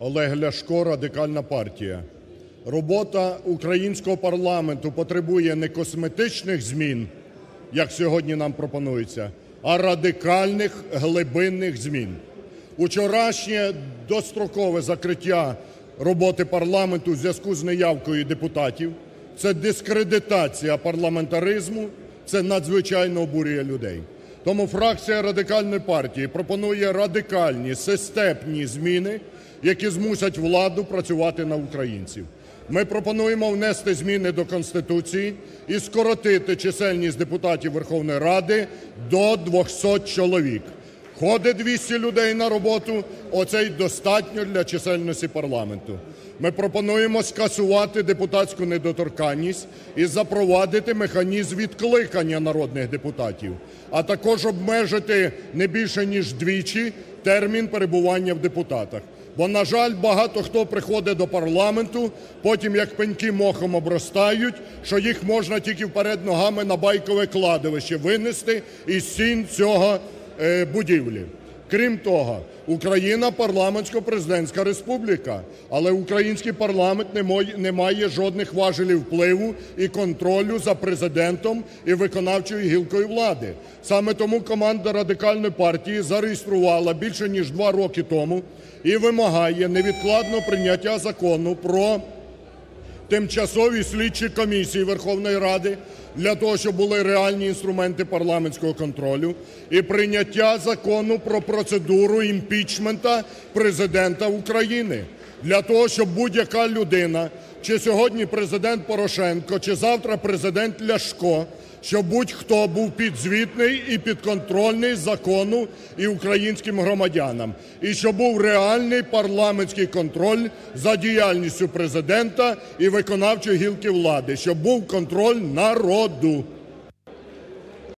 Олег Ляшко, Радикальна партія. Робота українського парламенту потребує не косметичних змін, як сьогодні нам пропонується, а радикальних глибинних змін. Учорашнє дострокове закриття роботи парламенту у зв'язку з неявкою депутатів – це дискредитація парламентаризму, це надзвичайно обурює людей. Тому фракція Радикальної партії пропонує радикальні системні зміни, які змусять владу працювати на українців. Ми пропонуємо внести зміни до Конституції і скоротити чисельність депутатів Верховної Ради до 200 чоловік. Ходить 200 людей на роботу, оце й достатньо для чисельності парламенту. Ми пропонуємо скасувати депутатську недоторканність і запровадити механізм відкликання народних депутатів, а також обмежити не більше ніж двічі термін перебування в депутатах. Бо, на жаль, багато хто приходить до парламенту, потім як пеньки мохом обростають, що їх можна тільки вперед ногами на байкове кладовище винести із стін цього будівлі. Крім того, Україна парламентсько-президентська республіка, але український парламент не має жодних важелів впливу і контролю за президентом і виконавчою гілкою влади. Саме тому команда Радикальної партії зареєструвала більше ніж два роки тому і вимагає невідкладного прийняття закону про тимчасові слідчі комісії Верховної Ради для того, щоб були реальні інструменти парламентського контролю і прийняття закону про процедуру імпічмента Президента України. Для того, щоб будь-яка людина, чи сьогодні Президент Порошенко, чи завтра Президент Ляшко, щоб будь-хто був підзвітний і підконтрольний закону і українським громадянам, і щоб був реальний парламентський контроль за діяльністю Президента і виконавчої гілки влади, щоб був контроль народу.